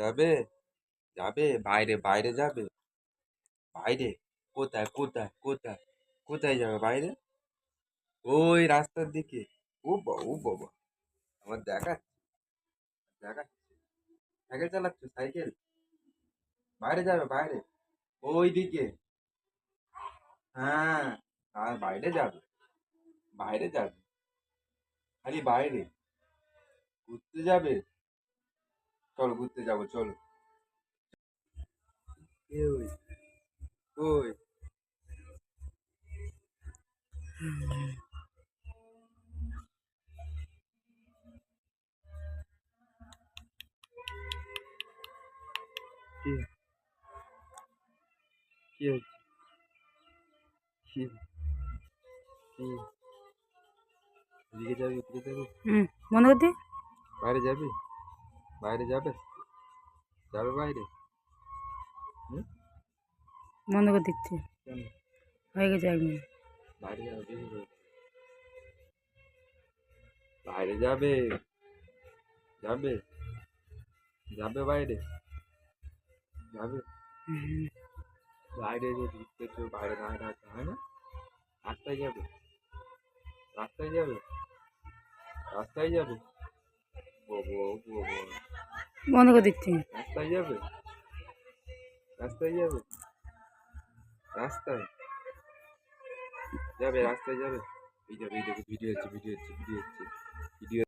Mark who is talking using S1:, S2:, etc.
S1: যাবে? যাবে? বাইরে বাইরে যাবে? বাইরে? কোথায় কোথায় কোথায়? কোথায় যাবে বাইরে? ওই রাস্তার দিকে। ও বাবা ও বাবা। আমার দেখাচ্ছে। দেখাচ্ছে। সাইকেল চালাচ্ছ, সাইকেল। বাইরে যাবে, বাইরে। ওই দিকে। হ্যাঁ আর বাইরে যাবে। বাইরে যাবে। খালি বাইরে। ঘুরতে যাবে। চলো ঘুরতে যাব চলো। ওই কি? কি হচ্ছে কি? কি? এদিকে যাবি এদিকে যাবি?
S2: হুম বন্ধ করতে
S1: বাইরে যাবি? বাইরে যাবে? যাবে বাইরে?
S2: বন্ধ করে দিচ্ছি। হয়ে গেছে এক মিনিট।
S1: বাইরে যাবে বাইরে যাবে? যাবে? যাবে বাইরে? যাবে? বাইরে যে ঘুরতে তো বাইরে দাঁড়িয়ে থাকতে হয় না? রাস্তায় যাবে? রাস্তায় যাবে? রাস্তায় যাবে? বাবা, বাবা।
S2: বন্ধ করে দিচ্ছি
S1: রাস্তায় যাবে? রাস্তায় যাবে? রাস্তায়? যাবে রাস্তায় যাবে। যাবে ভিডিও হচ্ছে ভিডিও হচ্ছে ভিডিও হচ্ছে ভিডিও